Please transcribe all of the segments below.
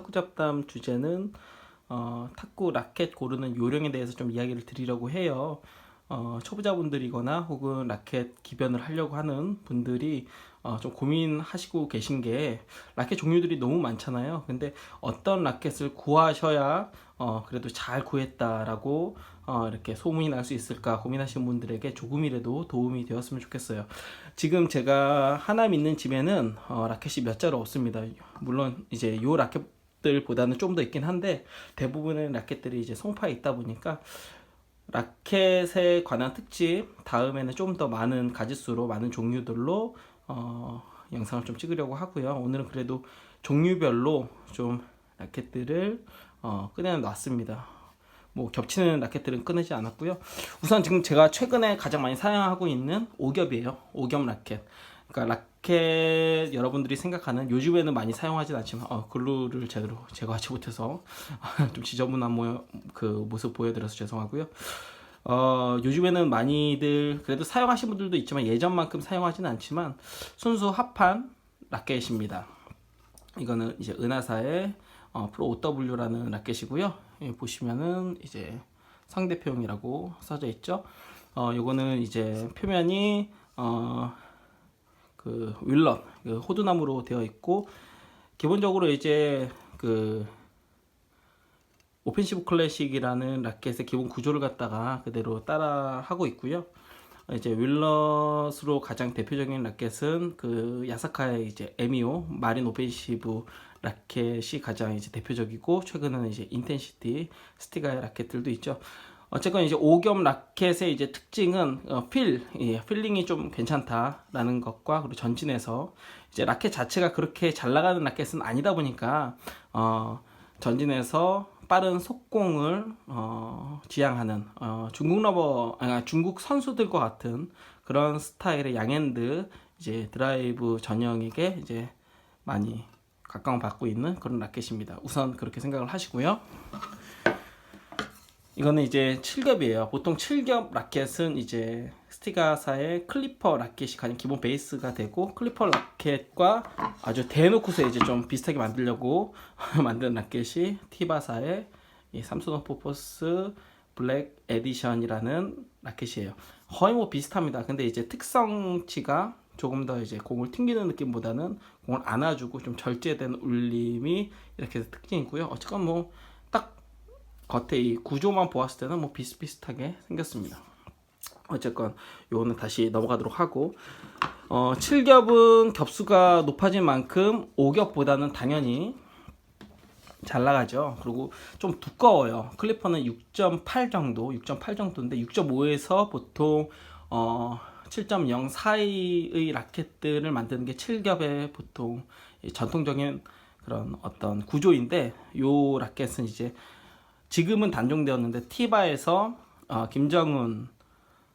탁구 잡담 주제는 어, 탁구 라켓 고르는 요령에 대해서 좀 이야기를 드리려고 해요. 어, 초보자분들이거나 혹은 라켓 기변을 하려고 하는 분들이 어, 좀 고민하시고 계신 게 라켓 종류들이 너무 많잖아요. 근데 어떤 라켓을 구하셔야 어, 그래도 잘 구했다라고 어, 이렇게 소문이 날 수 있을까 고민하시는 분들에게 조금이라도 도움이 되었으면 좋겠어요. 지금 제가 하나 믿는 집에는 어, 라켓이 몇 자루 없습니다. 물론 이제 요 라켓 들보다는 좀 더 있긴 한데 대부분의 라켓들이 이제 송파에 있다 보니까 라켓에 관한 특집 다음에는 좀 더 많은 가지수로 많은 종류들로 어, 영상을 좀 찍으려고 하고요. 오늘은 그래도 종류별로 좀 라켓들을 어, 꺼내 놨습니다. 뭐 겹치는 라켓들은 꺼내지 않았고요. 우선 지금 제가 최근에 가장 많이 사용하고 있는 오겹이에요. 오겹 라켓. 그러니까 라켓 여러분들이 생각하는 요즘에는 많이 사용하진 않지만 어, 글루를 제대로 제거하지 못해서 좀 지저분한 모, 그 모습 보여드려서 죄송하고요. 어, 요즘에는 많이들 그래도 사용하신 분들도 있지만 예전만큼 사용하지는 않지만 순수 합판 라켓입니다. 이거는 이제 은하사의 어, 프로 OW라는 라켓이고요. 여기 보시면은 이제 상대표용이라고 써져 있죠. 어, 요거는 이제 표면이 어, 그 윌런 그 호두나무로 되어 있고 기본적으로 이제 그 오펜시브 클래식이라는 라켓의 기본 구조를 갖다가 그대로 따라 하고 있고요. 이제 윌럿으로 가장 대표적인 라켓은 그 야사카의 이제 에미오 마린 오펜시브 라켓이 가장 이제 대표적이고 최근에는 이제 인텐시티 스티가의 라켓들도 있죠. 어쨌건 이제 오겸 라켓의 이제 특징은 어, 필, 예, 필링이 좀 괜찮다라는 것과 그리고 전진해서 이제 라켓 자체가 그렇게 잘 나가는 라켓은 아니다 보니까 어, 전진해서 빠른 속공을 어, 지향하는 어, 중국 러버, 아, 중국 선수들과 같은 그런 스타일의 양핸드 이제 드라이브 전형에게 이제 많이 각광받고 있는 그런 라켓입니다. 우선 그렇게 생각을 하시고요. 이거는 이제 7겹이에요. 보통 7겹 라켓은 이제 스티가사의 클리퍼 라켓이 가장 기본 베이스가 되고 클리퍼 라켓과 아주 대놓고서 이제 좀 비슷하게 만들려고 만든 라켓이 티바사의 이 삼성 포포스 블랙 에디션이라는 라켓이에요. 거의 뭐 비슷합니다. 근데 이제 특성치가 조금 더 이제 공을 튕기는 느낌보다는 공을 안아주고 좀 절제된 울림이 이렇게 특징이고요. 어쨌건 뭐딱 겉에 이 구조만 보았을 때는 뭐 비슷비슷하게 생겼습니다. 어쨌건 요거는 다시 넘어가도록 하고 어, 7겹은 겹수가 높아진 만큼 5겹보다는 당연히 잘 나가죠. 그리고 좀 두꺼워요. 클리퍼는 6.8 정도, 6.8 정도인데 6.5에서 보통 어, 7.0 사이의 라켓들을 만드는 게 7겹의 보통 전통적인 그런 어떤 구조인데 요 라켓은 이제 지금은 단종되었는데 티바에서 어, 김정은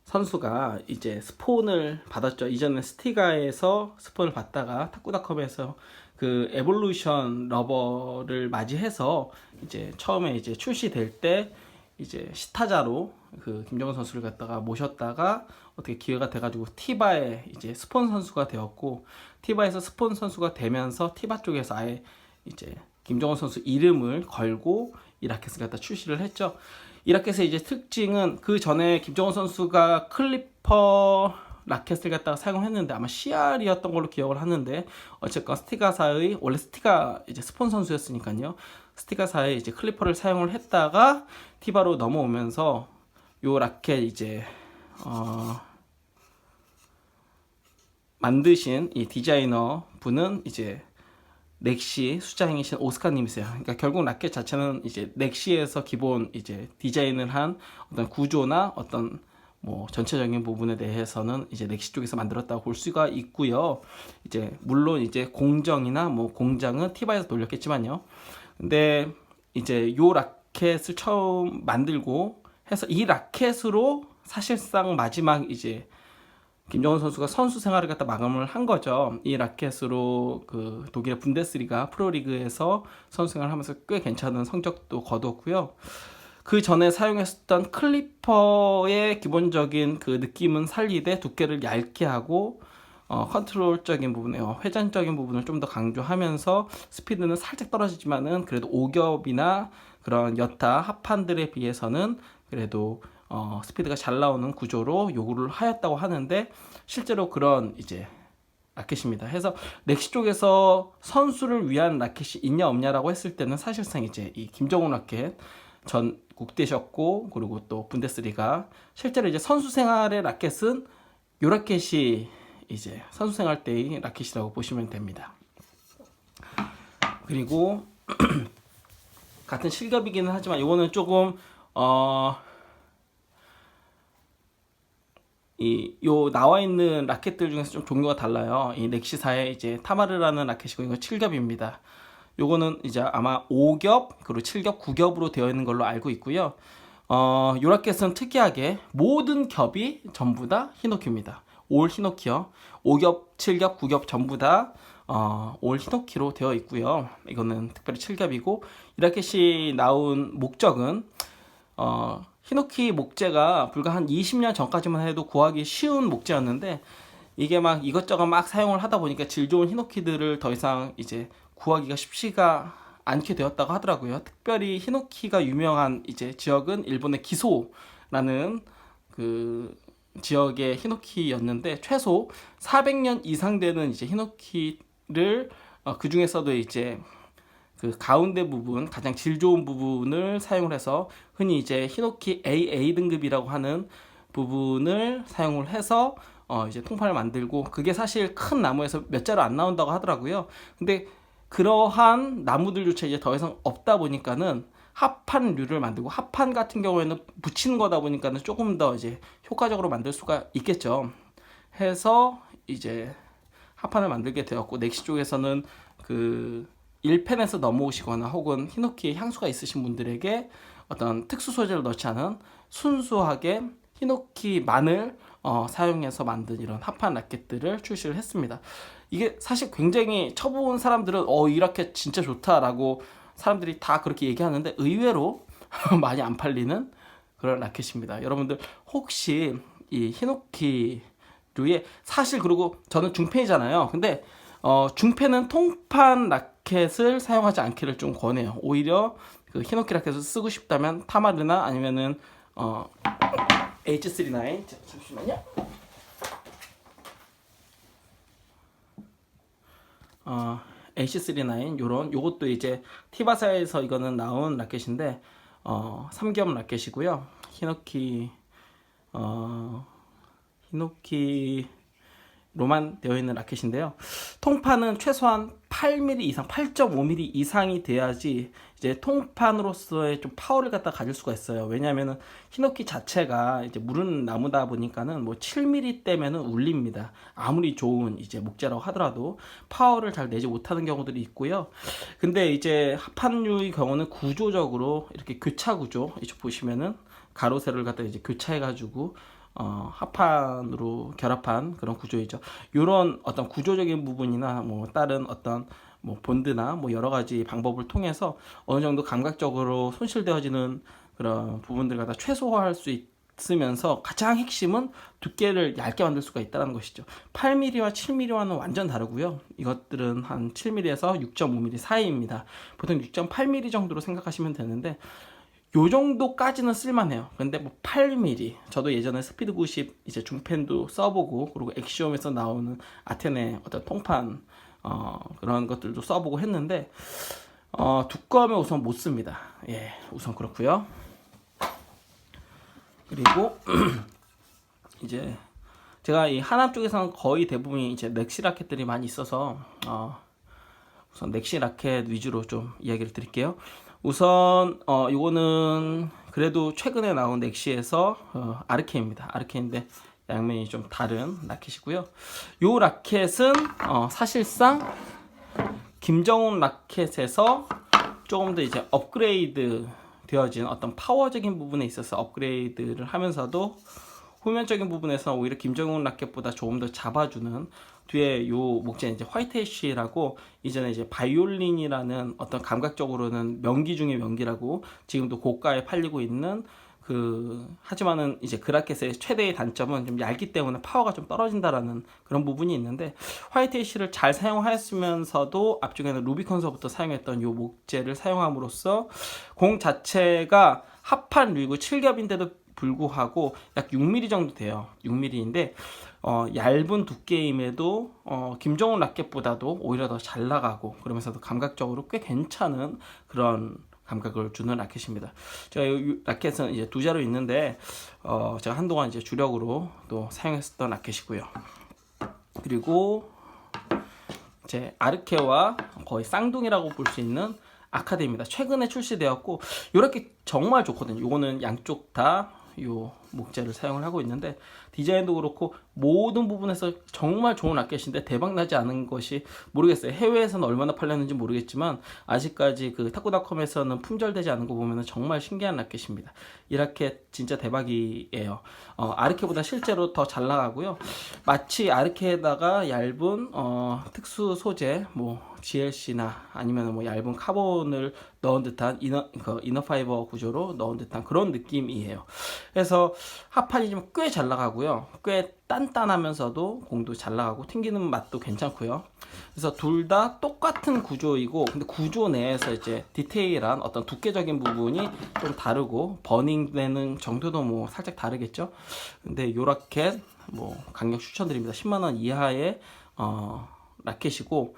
선수가 이제 스폰을 받았죠. 이전에 스티가에서 스폰을 받다가 탁구닷컴에서 그 에볼루션 러버를 맞이해서 이제 처음에 이제 출시될 때 이제 시타자로 그 김정은 선수를 갖다가 모셨다가 어떻게 기회가 돼가지고 티바에 이제 스폰 선수가 되었고 티바에서 스폰 선수가 되면서 티바 쪽에서 아예 이제 김정은 선수 이름을 걸고 이 라켓을 갖다 출시를 했죠. 이 라켓의 이제 특징은 그 전에 김정은 선수가 클리퍼 라켓을 갖다가 사용했는데 아마 CR이었던 걸로 기억을 하는데 어쨌건 스티가사의 원래 스티가 이제 스폰 선수였으니까요. 스티가사의 이제 클리퍼를 사용을 했다가 티바로 넘어오면서 요 라켓 이제 어 만드신 이 디자이너 분은 이제 넥시 수자행이신 오스카님이세요. 그러니까 결국 라켓 자체는 이제 넥시에서 기본 이제 디자인을 한 어떤 구조나 어떤 뭐 전체적인 부분에 대해서는 이제 넥시 쪽에서 만들었다고 볼 수가 있고요. 이제 물론 이제 공정이나 뭐 공장은 티바에서 돌렸겠지만요. 근데 이제 요 라켓을 처음 만들고 해서 이 라켓으로 사실상 마지막 이제 김정은 선수가 선수 생활을 갖다 마감을 한 거죠. 이 라켓으로 그 독일의 분데스리가 프로리그에서 선수 생활을 하면서 꽤 괜찮은 성적도 거뒀고요. 그 전에 사용했었던 클리퍼의 기본적인 그 느낌은 살리되 두께를 얇게 하고 어, 컨트롤적인 부분에 어, 회전적인 부분을 좀 더 강조하면서 스피드는 살짝 떨어지지만은 그래도 오겹이나 그런 여타 합판들에 비해서는 그래도 어, 스피드가 잘 나오는 구조로 요구를 하였다고 하는데 실제로 그런 이제 라켓입니다. 해서 넥시 쪽에서 선수를 위한 라켓이 있냐 없냐라고 했을 때는 사실상 이제 이 김정훈 라켓 전 국대셨고 그리고 또 분데스리가 실제로 이제 선수 생활의 라켓은 요 라켓이 이제 선수 생활 때의 라켓이라고 보시면 됩니다. 그리고 같은 실ገብ이기는 하지만 이거는 조금 어 이 요 나와 있는 라켓들 중에서 좀 종류가 달라요. 이 넥시사의 이제 타마르라는 라켓이고 이거 7겹입니다. 요거는 이제 아마 5겹 그리고 7겹, 9겹으로 되어 있는 걸로 알고 있고요. 어, 요 라켓은 특이하게 모든 겹이 전부 다 히노키입니다. 올 히노키요. 5겹, 7겹, 9겹 전부 다 어, 올 히노키로 되어 있고요. 이거는 특별히 7겹이고 이 라켓이 나온 목적은 어, 히노키 목재가 불과 한 20년 전까지만 해도 구하기 쉬운 목재였는데 이게 막 이것저것 막 사용을 하다 보니까 질 좋은 히노키들을 더 이상 이제 구하기가 쉽지가 않게 되었다고 하더라고요. 특별히 히노키가 유명한 이제 지역은 일본의 기소라는 그 지역의 히노키였는데 최소 400년 이상 되는 이제 히노키를 어, 그 중에서도 이제 그 가운데 부분 가장 질 좋은 부분을 사용을 해서 흔히 이제 히노키 AA 등급이라고 하는 부분을 사용을 해서 어 이제 통판을 만들고 그게 사실 큰 나무에서 몇 자루 안 나온다고 하더라고요. 근데 그러한 나무들 조차 이제 더 이상 없다 보니까는 합판류를 만들고 합판 같은 경우에는 붙이는 거다 보니까는 조금 더 이제 효과적으로 만들 수가 있겠죠. 해서 이제 합판을 만들게 되었고 넥시 쪽에서는 그 1펜에서 넘어오시거나 혹은 히노키에 향수가 있으신 분들에게 어떤 특수 소재를 넣지 않은 순수하게 히노키만을 어, 사용해서 만든 이런 합판 라켓들을 출시를 했습니다. 이게 사실 굉장히 쳐본 사람들은 어, 이 라켓 진짜 좋다라고 사람들이 다 그렇게 얘기하는데 의외로 많이 안 팔리는 그런 라켓입니다. 여러분들 혹시 이 히노키류의 사실 그리고 저는 중펜이잖아요. 근데 어, 중펜은 통판 라 켓을 사용하지 않기를 좀 권해요. 오히려 그 히노키 라켓을 쓰고 싶다면 타마르나 아니면은 어, H39 자, 잠시만요. 어, H39 요런 요것도 이제 티바사에서 이거는 나온 라켓인데 어, 3겸 라켓이고요. 히노키 어, 히노키 로만 되어 있는 라켓인데요. 통판은 최소한 8mm 이상, 8.5mm 이상이 돼야지 이제 통판으로서의 좀 파워를 갖다 가질 수가 있어요. 왜냐하면은 히노키 자체가 이제 무른 나무다 보니까는 뭐 7mm 때면은 울립니다. 아무리 좋은 이제 목재라고 하더라도 파워를 잘 내지 못하는 경우들이 있고요. 근데 이제 합판류의 경우는 구조적으로 이렇게 교차 구조, 이쪽 보시면은 가로 세로를 갖다 이제 교차해가지고 어, 합판으로 결합한 그런 구조이죠. 이런 어떤 구조적인 부분이나 뭐 다른 어떤 뭐 본드나 뭐 여러 가지 방법을 통해서 어느 정도 감각적으로 손실되어지는 그런 부분들 갖다 최소화할 수 있으면서 가장 핵심은 두께를 얇게 만들 수가 있다는 것이죠. 8mm와 7mm와는 완전 다르고요. 이것들은 한 7mm에서 6.5mm 사이입니다. 보통 6.8mm 정도로 생각하시면 되는데 요 정도까지는 쓸만해요. 근데 뭐 8mm 저도 예전에 스피드 90 이제 중펜도 써보고 그리고 엑시옴에서 나오는 아테네 어떤 통판 어, 그런 것들도 써보고 했는데 어, 두꺼우면 우선 못 씁니다. 예, 우선 그렇고요. 그리고 이제 제가 이 하남 쪽에서는 거의 대부분이 이제 넥시 라켓들이 많이 있어서 어, 우선 넥시 라켓 위주로 좀 이야기를 드릴게요. 우선 어 요거는 그래도 최근에 나온 넥시에서 어, 아르케입니다. 아르케인데 양면이 좀 다른 라켓이고요. 요 라켓은 어, 사실상 김정훈 라켓에서 조금 더 이제 업그레이드 되어진 어떤 파워적인 부분에 있어서 업그레이드를 하면서도 후면적인 부분에서 오히려 김정훈 라켓보다 조금 더 잡아주는 뒤에 요 목재 이제 화이트 애쉬라고 이전에 이제 바이올린이라는 어떤 감각적으로는 명기 중의 명기라고 지금도 고가에 팔리고 있는 그 하지만은 이제 그 라켓의 최대의 단점은 좀 얇기 때문에 파워가 좀 떨어진다라는 그런 부분이 있는데 화이트 애쉬를 잘 사용하였으면서도 앞쪽에는 루비콘서부터 사용했던 요 목재를 사용함으로써 공 자체가 합판 류이고 7겹인데도 불구하고 약 6mm 정도 돼요. 6mm인데 어, 얇은 두께임에도 어, 김정훈 라켓보다도 오히려 더 잘 나가고 그러면서도 감각적으로 꽤 괜찮은 그런 감각을 주는 라켓입니다. 제가 이 라켓은 이제 두 자루 있는데 어, 제가 한동안 이제 주력으로 또 사용했었던 라켓이고요. 그리고 제 아르케와 거의 쌍둥이라고 볼 수 있는 아카드입니다. 최근에 출시되었고 이렇게 정말 좋거든요. 요거는 양쪽 다 요 목재를 사용을 하고 있는데 디자인도 그렇고 모든 부분에서 정말 좋은 라켓인데 대박 나지 않은 것이 모르겠어요. 해외에서는 얼마나 팔렸는지 모르겠지만 아직까지 그 타쿠닷컴에서는 품절되지 않은 거 보면 정말 신기한 라켓입니다. 이 라켓 진짜 대박이에요. 어, 아르케보다 실제로 더 잘 나가고요. 마치 아르케에다가 얇은 어, 특수 소재 뭐 GLC나 아니면 뭐 얇은 카본을 넣은 듯한 이너, 그 이너 파이버 구조로 넣은 듯한 그런 느낌이에요. 그래서 합판이 좀 꽤 잘 나가고요. 꽤 단단하면서도 공도 잘 나가고 튕기는 맛도 괜찮고요. 그래서 둘 다 똑같은 구조이고 근데 구조 내에서 이제 디테일한 어떤 두께적인 부분이 좀 다르고 버닝되는 정도도 뭐 살짝 다르겠죠. 근데 요 라켓 뭐 강력 추천드립니다. 10만 원 이하의 어, 라켓이고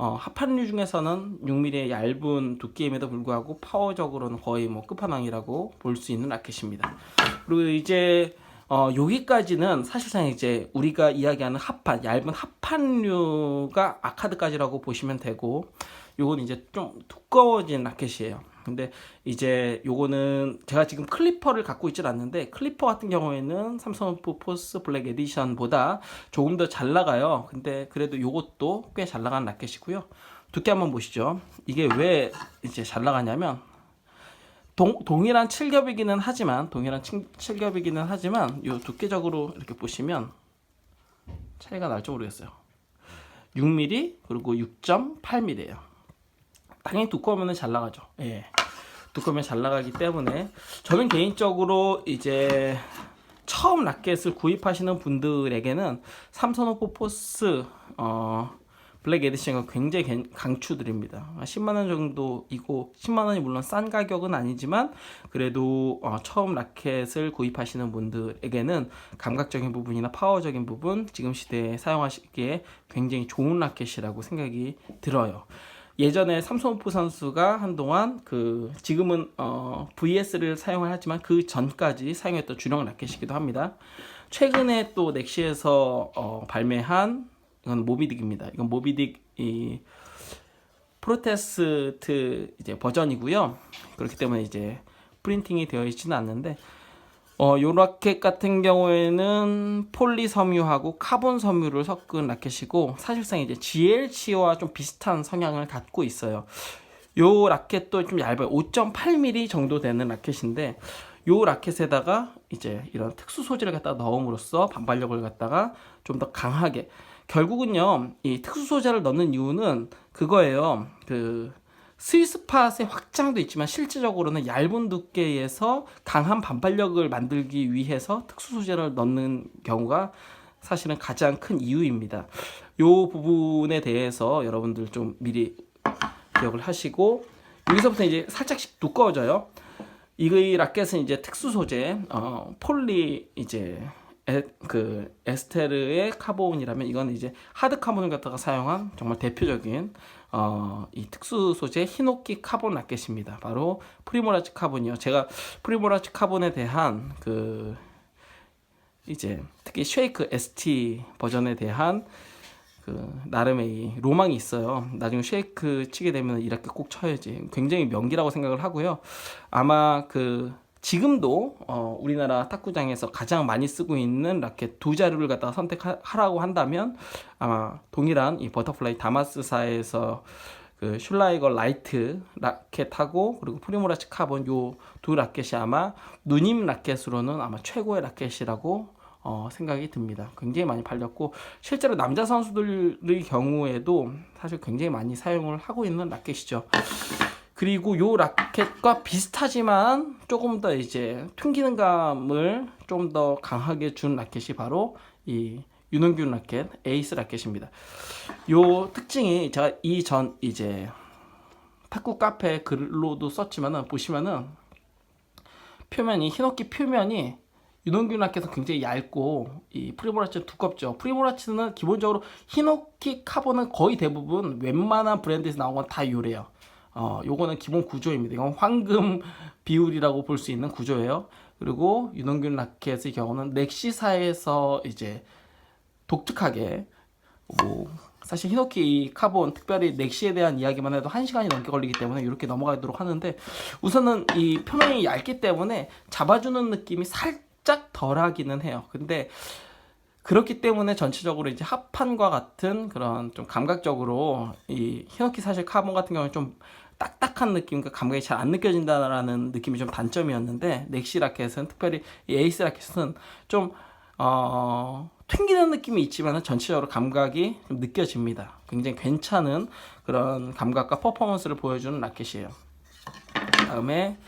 어, 합판류 중에서는 6mm의 얇은 두께임에도 불구하고 파워적으로는 거의 뭐 끝판왕이라고 볼 수 있는 라켓입니다. 그리고 이제 어, 여기까지는 사실상 이제 우리가 이야기하는 합판, 얇은 합판류가 아카드까지라고 보시면 되고, 요건 이제 좀 두꺼워진 라켓이에요. 근데 이제 요거는 제가 지금 클리퍼를 갖고 있질 않는데 클리퍼 같은 경우에는 삼성 포스 블랙 에디션보다 조금 더 잘 나가요. 근데 그래도 요것도 꽤 잘 나가는 라켓이고요. 두께 한번 보시죠. 이게 왜 이제 잘 나가냐면 동, 동일한 7겹이기는 하지만 동일한 7, 겹이기는 하지만 요 두께적으로 이렇게 보시면 차이가 날지 모르겠어요. 6mm 그리고 6.8mm예요. 당연히 두꺼우면 잘 나가죠. 예. 두꺼우면 잘 나가기 때문에 저는 개인적으로 이제 처음 라켓을 구입하시는 분들에게는 삼성 오포 포스 어 블랙 에디션가 굉장히 갱- 강추드립니다. 10만 원 정도이고 10만 원이 물론 싼 가격은 아니지만 그래도 어, 처음 라켓을 구입하시는 분들에게는 감각적인 부분이나 파워적인 부분 지금 시대에 사용하시기에 굉장히 좋은 라켓이라고 생각이 들어요. 예전에 삼성오프 선수가 한동안 그 지금은 어, VS를 사용을 하지만 그 전까지 사용했던 주력 라켓이기도 합니다. 최근에 또 넥시에서 어, 발매한 이건 모비딕입니다. 이건 모비딕 이 프로테스트 이제 버전이고요. 그렇기 때문에 이제 프린팅이 되어 있지는 않는데 어, 요 라켓 같은 경우에는 폴리 섬유하고 카본 섬유를 섞은 라켓이고 사실상 이제 GLC와 좀 비슷한 성향을 갖고 있어요. 요 라켓도 좀 얇아요. 5.8mm 정도 되는 라켓인데 요 라켓에다가 이제 이런 특수 소재를 갖다 넣음으로써 반발력을 갖다가 좀 더 강하게 결국은요 이 특수 소재를 넣는 이유는 그거예요. 그 스위스팟의 확장도 있지만 실질적으로는 얇은 두께에서 강한 반발력을 만들기 위해서 특수 소재를 넣는 경우가 사실은 가장 큰 이유입니다. 요 부분에 대해서 여러분들 좀 미리 기억을 하시고 여기서부터 이제 살짝씩 두꺼워져요. 이 라켓은 이제 특수 소재 어, 폴리 이제 에, 그 에스테르의 카본이라면 이건 이제 하드 카본을 갖다가 사용한 정말 대표적인 어, 이 특수 소재 히노키 카본 라켓입니다. 바로 프리모라츠 카본이요. 제가 프리모라츠 카본에 대한 그 이제 특히 쉐이크 ST 버전에 대한 그 나름의 이 로망이 있어요. 나중에 쉐이크 치게 되면 이렇게 꼭 쳐야지. 굉장히 명기라고 생각을 하고요. 아마 그 지금도 어, 우리나라 탁구장에서 가장 많이 쓰고 있는 라켓 두 자루를 갖다가 선택하라고 한다면 아마 동일한 이 버터플라이 다마스사에서 그 슐라이거 라이트 라켓하고 그리고 프리모라치 카본 요 두 라켓이 아마 누님 라켓으로는 아마 최고의 라켓이라고 어, 생각이 듭니다. 굉장히 많이 팔렸고 실제로 남자 선수들의 경우에도 사실 굉장히 많이 사용을 하고 있는 라켓이죠. 그리고 요 라켓과 비슷하지만 조금 더 이제 튕기는 감을 좀 더 강하게 준 라켓이 바로 이 윤원균 라켓 에이스 라켓입니다. 요 특징이 제가 이전 이제 탁구 카페 글로도 썼지만은 보시면은 표면이 히노키 표면이 윤원균 라켓은 굉장히 얇고 이 프리모라치는 두껍죠. 프리모라치는 기본적으로 히노키 카본은 거의 대부분 웬만한 브랜드에서 나온 건다 요래요. 어, 요거는 기본 구조입니다. 이건 황금 비율이라고 볼 수 있는 구조예요. 그리고 윤원균 라켓의 경우는 넥시사에서 이제 독특하게 뭐 사실 히노키 카본 특별히 넥시에 대한 이야기만 해도 한 시간이 넘게 걸리기 때문에 이렇게 넘어가도록 하는데 우선은 이 표면이 얇기 때문에 잡아주는 느낌이 살짝 덜하기는 해요. 근데 그렇기 때문에 전체적으로 이제 합판과 같은 그런 좀 감각적으로 이 히노키 사실 카본 같은 경우는 좀 딱딱한 느낌과 감각이 잘 안 느껴진다라는 느낌이 좀 단점이었는데 넥시 라켓은 특별히 이 에이스 라켓은 좀 어, 튕기는 느낌이 있지만 전체적으로 감각이 좀 느껴집니다. 굉장히 괜찮은 그런 감각과 퍼포먼스를 보여주는 라켓이에요. 다음에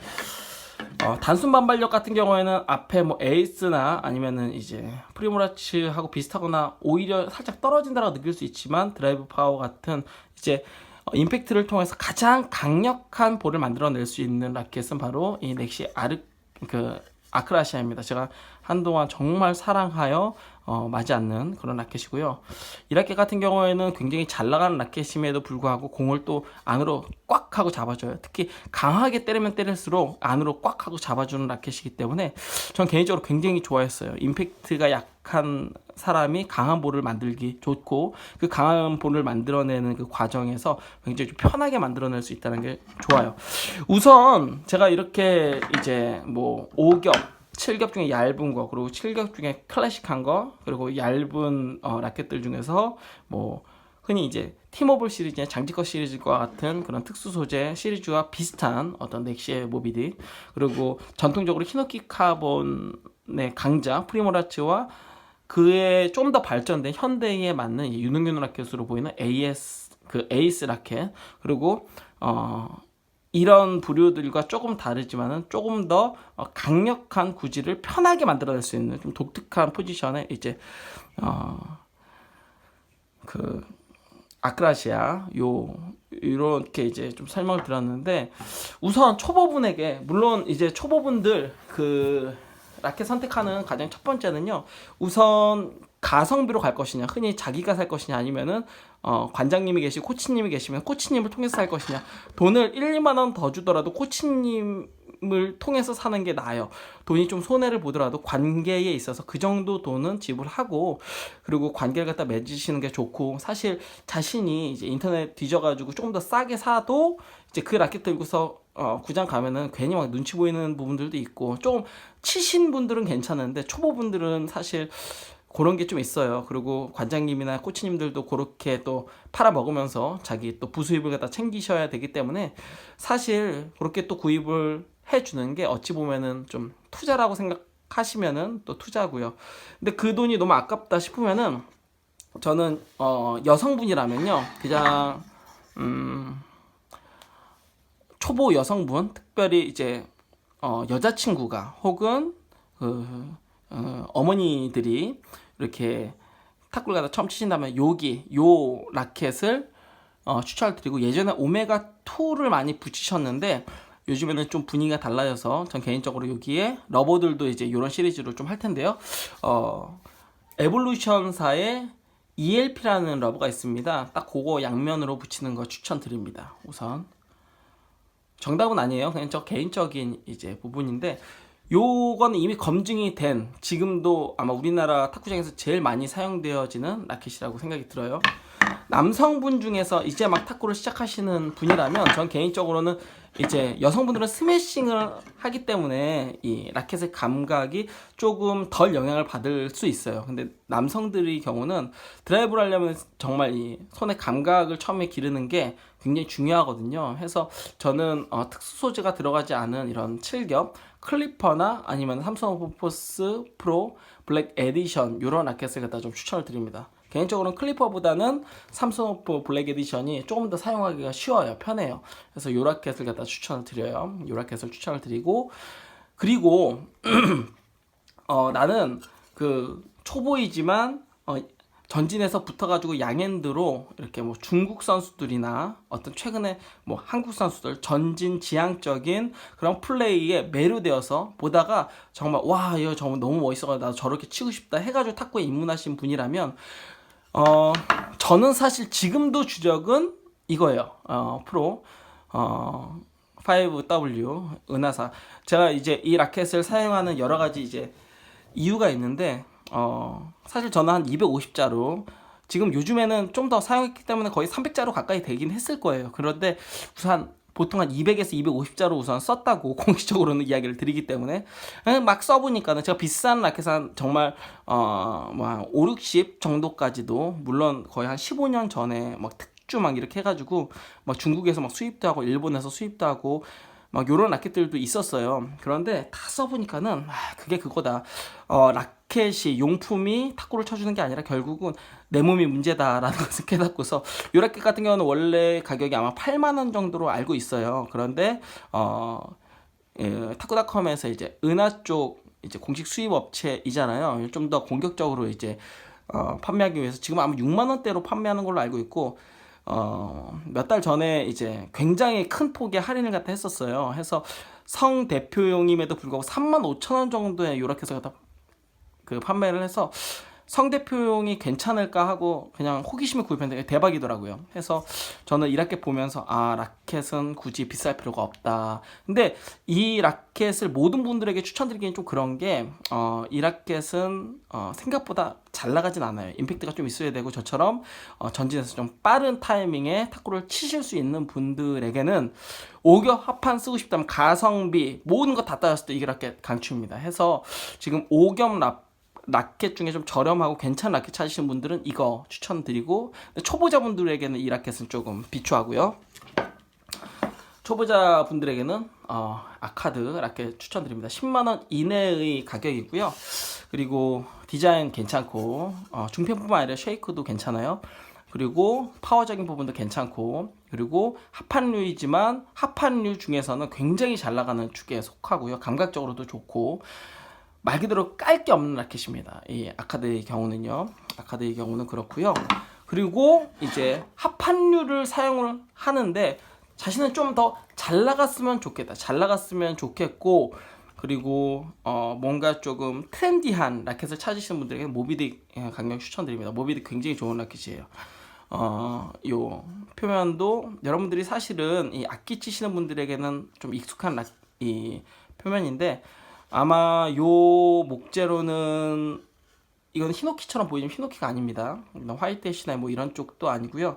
어, 단순 반발력 같은 경우에는 앞에 뭐 에이스나 아니면은 이제 프리모라츠하고 비슷하거나 오히려 살짝 떨어진다고 느낄 수 있지만 드라이브 파워 같은 이제 어, 임팩트를 통해서 가장 강력한 볼을 만들어낼 수 있는 라켓은 바로 이 넥시 아르 그 아크라시아입니다. 제가 한동안 정말 사랑하여 어, 맞지 않는 그런 라켓이고요. 이 라켓 같은 경우에는 굉장히 잘 나가는 라켓임에도 불구하고 공을 또 안으로 꽉 하고 잡아줘요. 특히 강하게 때리면 때릴수록 안으로 꽉 하고 잡아주는 라켓이기 때문에 전 개인적으로 굉장히 좋아했어요. 임팩트가 약 한 사람이 강한 볼을 만들기 좋고 그 강한 볼을 만들어내는 그 과정에서 굉장히 좀 편하게 만들어낼 수 있다는 게 좋아요. 우선 제가 이렇게 이제 뭐 5겹 7겹 중에 얇은 거 그리고 7겹 중에 클래식한 거 그리고 얇은 어, 라켓들 중에서 뭐 흔히 이제 티모블 시리즈나 장지커 시리즈와 같은 그런 특수 소재 시리즈와 비슷한 어떤 넥시의 모비디 그리고 전통적으로 히노키 카본의 강자 프리모라츠와 그에 좀더 발전된 현대에 맞는 이 유능균 라켓으로 보이는 AS 그 에이스 라켓. 그리고 어 이런 부류들과 조금 다르지만은 조금 더 어, 강력한 구질을 편하게 만들어낼 수 있는 좀 독특한 포지션에 이제 어그 아크라시아 요 이렇게 이제 좀 설명을 드렸는데 우선 초보분에게 물론 이제 초보분들 그 라켓 선택하는 가장 첫 번째는요 우선 가성비로 갈 것이냐 흔히 자기가 살 것이냐 아니면은 어, 관장님이 계시고 코치님이 계시면 코치님을 통해서 살 것이냐. 돈을 1, 2만 원 더 주더라도 코치님 을 통해서 사는 게 나아요. 돈이 좀 손해를 보더라도 관계에 있어서 그 정도 돈은 지불하고 그리고 관계를 갖다 맺으시는 게 좋고 사실 자신이 이제 인터넷 뒤져가지고 조금 더 싸게 사도 이제 그 라켓 들고서 어, 구장 가면은 괜히 막 눈치 보이는 부분들도 있고 좀 치신 분들은 괜찮은데 초보 분들은 사실 그런 게 좀 있어요. 그리고 관장님이나 코치님들도 그렇게 또 팔아 먹으면서 자기 또 부수입을 갖다 챙기셔야 되기 때문에 사실 그렇게 또 구입을 해주는 게 어찌 보면은 좀 투자라고 생각하시면은 또 투자고요. 근데 그 돈이 너무 아깝다 싶으면은 저는 어 여성분이라면요 그냥 음 초보 여성분 특별히 이제 어 여자친구가 혹은 그 어, 어머니들이 이렇게 탁구를 갖다 처음 치신다면 여기 요 라켓을 어, 추천드리고 예전에 오메가 2를 많이 붙이셨는데 요즘에는 좀 분위기가 달라져서 전 개인적으로 여기에 러버들도 이제 이런 시리즈로 좀 할 텐데요. 어, 에볼루션사의 ELP라는 러버가 있습니다. 딱 그거 양면으로 붙이는 거 추천드립니다. 우선 정답은 아니에요. 그냥 저 개인적인 이제 부분인데 요거는 이미 검증이 된 지금도 아마 우리나라 탁구장에서 제일 많이 사용되어지는 라켓이라고 생각이 들어요. 남성분 중에서 이제 막 탁구를 시작하시는 분이라면 전 개인적으로는 이제 여성분들은 스매싱을 하기 때문에 이 라켓의 감각이 조금 덜 영향을 받을 수 있어요. 근데 남성들의 경우는 드라이브를 하려면 정말 이 손의 감각을 처음에 기르는 게 굉장히 중요하거든요. 해서 저는 어, 특수 소재가 들어가지 않은 이런 7겹 클리퍼나 아니면 삼성 오픈포스 프로 블랙 에디션 이런 라켓을 갖다 좀 추천을 드립니다. 개인적으로는 클리퍼보다는 삼성 오프 블랙 에디션이 조금 더 사용하기가 쉬워요. 편해요. 그래서 요 라켓을 갖다 추천을 드려요. 요 라켓을 추천을 드리고 그리고 어 나는 그 초보이지만 어 전진에서 붙어가지고 양핸드로 이렇게 뭐 중국 선수들이나 어떤 최근에 뭐 한국 선수들 전진 지향적인 그런 플레이에 매료되어서 보다가 정말 와 이거 정말 너무 멋있어가지고 나도 저렇게 치고 싶다 해가지고 탁구에 입문하신 분이라면 어 저는 사실 지금도 주적은 이거예요 어 프로 어 5W 은하사 제가 이제 이 라켓을 사용하는 여러 가지 이제 이유가 있는데 어 사실 저는 한 250자로 지금 요즘에는 좀 더 사용했기 때문에 거의 300자로 가까이 되긴 했을 거예요. 그런데 우선 보통 한 200에서 250자로 우선 썼다고 공식적으로는 이야기를 드리기 때문에 막 써보니까는 제가 비싼 라켓 한 정말 어뭐 5, 60 정도까지도 물론 거의 한 15년 전에 막 특주 막 이렇게 해가지고 막 중국에서 막 수입도 하고 일본에서 수입도 하고 막 요런 라켓들도 있었어요. 그런데 다 써보니까는 아, 그게 그거다. 어, 라켓이 용품이 탁구를 쳐주는 게 아니라 결국은 내 몸이 문제다라는 것을 깨닫고서 요 라켓 같은 경우는 원래 가격이 아마 8만 원 정도로 알고 있어요. 그런데 어 예, 탁구닷컴에서 이제 은하 쪽 이제 공식 수입 업체이잖아요. 좀 더 공격적으로 이제 어, 판매하기 위해서 지금 아마 6만 원대로 판매하는 걸로 알고 있고 어, 몇 달 전에 이제 굉장히 큰 폭의 할인을 갖다 했었어요. 해서 성 대표용임에도 불구하고 3만 5천 원 정도의 요라켓을 갖다 그 판매를 해서 성 대표용이 괜찮을까 하고 그냥 호기심에 구입했는데 대박이더라고요. 해서 저는 이 라켓 보면서 아 라켓은 굳이 비쌀 필요가 없다. 근데 이 라켓을 모든 분들에게 추천드리기엔 좀 그런 게어이 라켓은 어, 생각보다 잘 나가진 않아요. 임팩트가 좀 있어야 되고 저처럼 어, 전진에서 좀 빠른 타이밍에 탁구를 치실 수 있는 분들에게는 오겹 합판 쓰고 싶다면 가성비 모든 거다 따졌을 때 이 라켓 강추입니다. 해서 지금 오겹 랍 라켓 중에 좀 저렴하고 괜찮은 라켓 찾으시는 분들은 이거 추천드리고 초보자분들에게는 이 라켓은 조금 비추하고요. 초보자분들에게는 어, 아카드 라켓 추천드립니다. 10만 원 이내의 가격이고요. 그리고 디자인 괜찮고 어, 중평뿐만 아니라 쉐이크도 괜찮아요. 그리고 파워적인 부분도 괜찮고 그리고 합판류이지만 합판류 중에서는 굉장히 잘 나가는 축에 속하고요. 감각적으로도 좋고 말 그대로 깔 게 없는 라켓입니다. 이 아카드의 경우는요. 아카드의 경우는 그렇고요. 그리고 이제 합판류를 사용을 하는데 자신은 좀 더 잘 나갔으면 좋겠다. 잘 나갔으면 좋겠고 그리고 어 뭔가 조금 트렌디한 라켓을 찾으시는 분들에게 모비딕 예, 강력 추천드립니다. 모비딕 굉장히 좋은 라켓이에요. 어요 표면도 여러분들이 사실은 이 악기 치시는 분들에게는 좀 익숙한 라, 이 표면인데 아마 요 목재로는 이건 히노키처럼 보이지만 히노키가 아닙니다. 화이트 애시나 뭐 이런 쪽도 아니고요.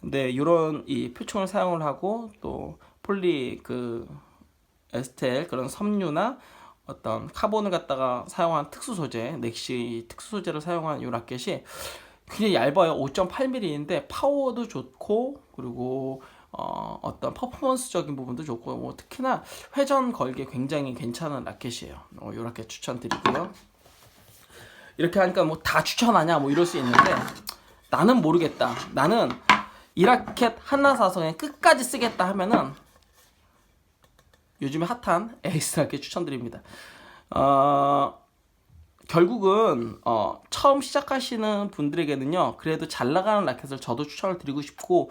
근데 이런 이 표층을 사용을 하고 또 폴리 그 에스텔 그런 섬유나 어떤 카본을 갖다가 사용한 특수 소재, 넥시 특수 소재를 사용한 이 라켓이 굉장히 얇아요. 5.8mm인데 파워도 좋고 그리고 어, 어떤 퍼포먼스적인 부분도 좋고 뭐 특히나 회전 걸기에 굉장히 괜찮은 라켓이에요. 어, 요 라켓 추천드리고요. 이렇게 하니까 뭐 다 추천하냐 뭐 이럴 수 있는데 나는 모르겠다. 나는 이 라켓 하나 사서 그냥 끝까지 쓰겠다 하면은 요즘에 핫한 에이스 라켓 추천드립니다. 어, 결국은 어, 처음 시작하시는 분들에게는요 그래도 잘 나가는 라켓을 저도 추천을 드리고 싶고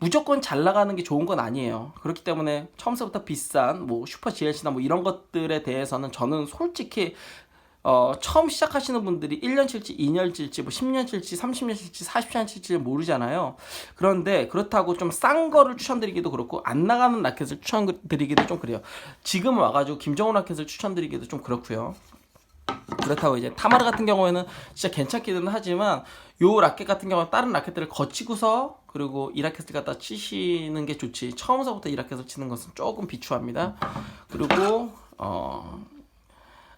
무조건 잘 나가는 게 좋은 건 아니에요. 그렇기 때문에 처음부터 비싼 뭐 슈퍼 GLC나 뭐 이런 것들에 대해서는 저는 솔직히 어, 처음 시작하시는 분들이 1년 칠지, 2년 칠지, 뭐 10년 칠지, 30년 칠지, 40년 칠지 모르잖아요. 그런데 그렇다고 좀 싼 거를 추천드리기도 그렇고 안 나가는 라켓을 추천드리기도 좀 그래요. 지금 와가지고 김정훈 라켓을 추천드리기도 좀 그렇고요. 그렇다고 이제 타마르 같은 경우에는 진짜 괜찮기는 하지만 요 라켓 같은 경우는 다른 라켓들을 거치고서 그리고 이 라켓을 갖다 치시는 게 좋지. 처음서부터 이 라켓을 치는 것은 조금 비추합니다. 그리고 어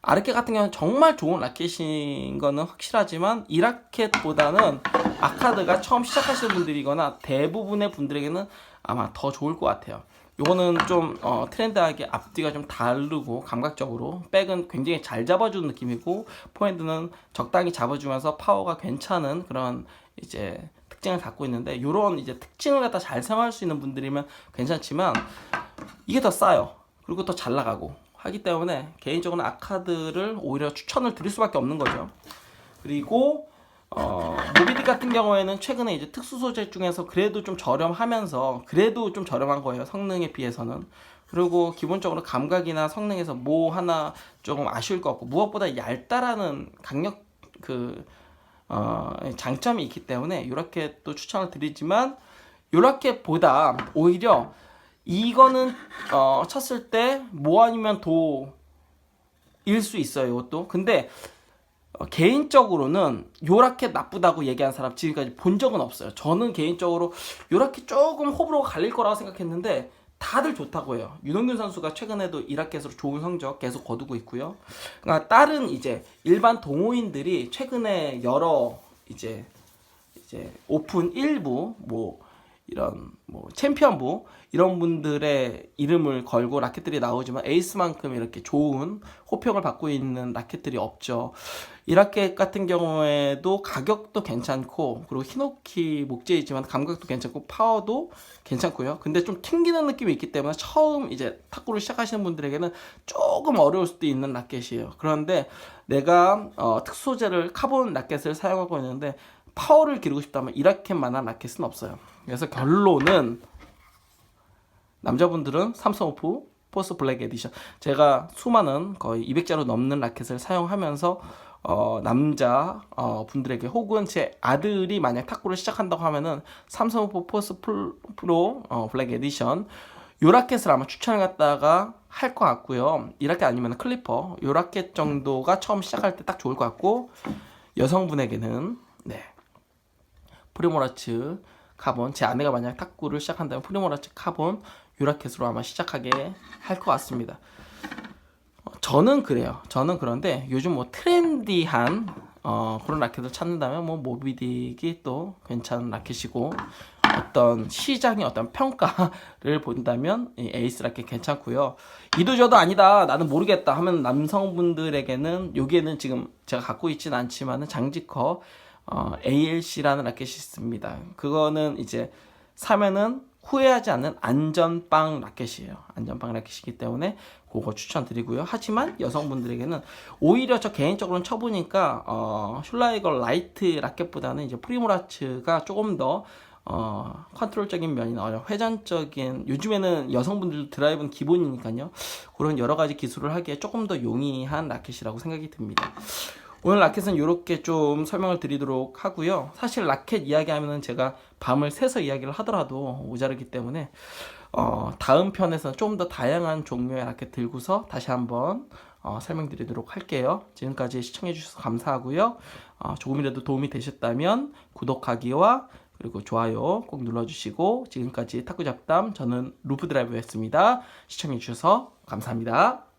아르케 같은 경우는 정말 좋은 라켓인 거는 확실하지만 이 라켓보다는 아카드가 처음 시작하시는 분들이거나 대부분의 분들에게는 아마 더 좋을 것 같아요 요거는 좀 어, 트렌드하게 앞뒤가 좀 다르고 감각적으로 백은 굉장히 잘 잡아주는 느낌이고 포핸드는 적당히 잡아주면서 파워가 괜찮은 그런 이제 특징을 갖고 있는데 요런 이제 특징을 갖다 잘 사용할 수 있는 분들이면 괜찮지만 이게 더 싸요. 그리고 더 잘 나가고 하기 때문에 개인적으로는 아카드를 오히려 추천을 드릴 수밖에 없는 거죠. 그리고 어, 모비디 같은 경우에는 최근에 이제 특수 소재 중에서 그래도 좀 저렴하면서 그래도 좀 저렴한 거예요. 성능에 비해서는. 그리고 기본적으로 감각이나 성능에서 뭐 하나 조금 아쉬울 것 같고 무엇보다 얇다라는 강력 그 어, 장점이 있기 때문에 이렇게 또 추천을 드리지만 이렇게 보다 오히려 이거는 어, 쳤을 때 뭐 아니면 도 일 수 있어요. 이것도. 근데 어, 개인적으로는 요 라켓 나쁘다고 얘기한 사람 지금까지 본 적은 없어요. 저는 개인적으로 요 라켓 조금 호불호가 갈릴 거라고 생각했는데 다들 좋다고 해요. 윤홍균 선수가 최근에도 이 라켓으로 좋은 성적 계속 거두고 있고요. 그러니까 다른 이제 일반 동호인들이 최근에 여러 이제 이제 오픈 1부 뭐 이런 뭐 챔피언부 이런 분들의 이름을 걸고 라켓들이 나오지만 에이스만큼 이렇게 좋은 호평을 받고 있는 라켓들이 없죠. 이 라켓 같은 경우에도 가격도 괜찮고 그리고 히노키 목재이지만 감각도 괜찮고 파워도 괜찮고요. 근데 좀 튕기는 느낌이 있기 때문에 처음 이제 탁구를 시작하시는 분들에게는 조금 어려울 수도 있는 라켓이에요. 그런데 내가 어, 특수 소재를 카본 라켓을 사용하고 있는데 파워를 기르고 싶다면 이 라켓만한 라켓은 없어요. 그래서 결론은 남자분들은 삼성 오프 포스 블랙 에디션 제가 수많은 거의 200자로 넘는 라켓을 사용하면서 어, 남자 어, 분들에게 혹은 제 아들이 만약 탁구를 시작한다고 하면은 삼성 오프 포스 풀- 프로 어, 블랙 에디션 요 라켓을 아마 추천을 갖다가 할 것 같고요. 이 라켓 아니면 클리퍼 요 라켓 정도가 처음 시작할 때 딱 좋을 것 같고 여성분에게는 네 프리모라츠 카본 제 아내가 만약 탁구를 시작한다면 프리모라츠 카본 유라켓으로 아마 시작하게 할 것 같습니다. 어, 저는 그래요. 저는 그런데 요즘 뭐 트렌디한 어, 그런 라켓을 찾는다면 뭐 모비딕이 또 괜찮은 라켓이고 어떤 시장의 어떤 평가를 본다면 이 에이스 라켓 괜찮고요. 이도저도 아니다. 나는 모르겠다 하면 남성분들에게는 여기에는 지금 제가 갖고 있진 않지만은 장지커 어, ALC라는 라켓이 있습니다. 그거는 이제 사면은 후회하지 않는 안전빵 라켓이에요. 안전빵 라켓이기 때문에 그거 추천드리고요. 하지만 여성분들에게는 오히려 저 개인적으로는 쳐보니까 어, 슐라이거 라이트 라켓보다는 이제 프리모라츠가 조금 더 어, 컨트롤적인 면이나 회전적인 요즘에는 여성분들도 드라이브는 기본이니까요. 그런 여러 가지 기술을 하기에 조금 더 용이한 라켓이라고 생각이 듭니다. 오늘 라켓은 이렇게 좀 설명을 드리도록 하고요. 사실 라켓 이야기하면은 제가 밤을 새서 이야기를 하더라도 모자르기 때문에 어, 다음 편에서는 좀 더 다양한 종류의 라켓 들고서 다시 한번 어, 설명드리도록 할게요. 지금까지 시청해주셔서 감사하고요. 어, 조금이라도 도움이 되셨다면 구독하기와 그리고 좋아요 꼭 눌러주시고 지금까지 탁구 잡담 저는 루프 드라이브였습니다. 시청해주셔서 감사합니다.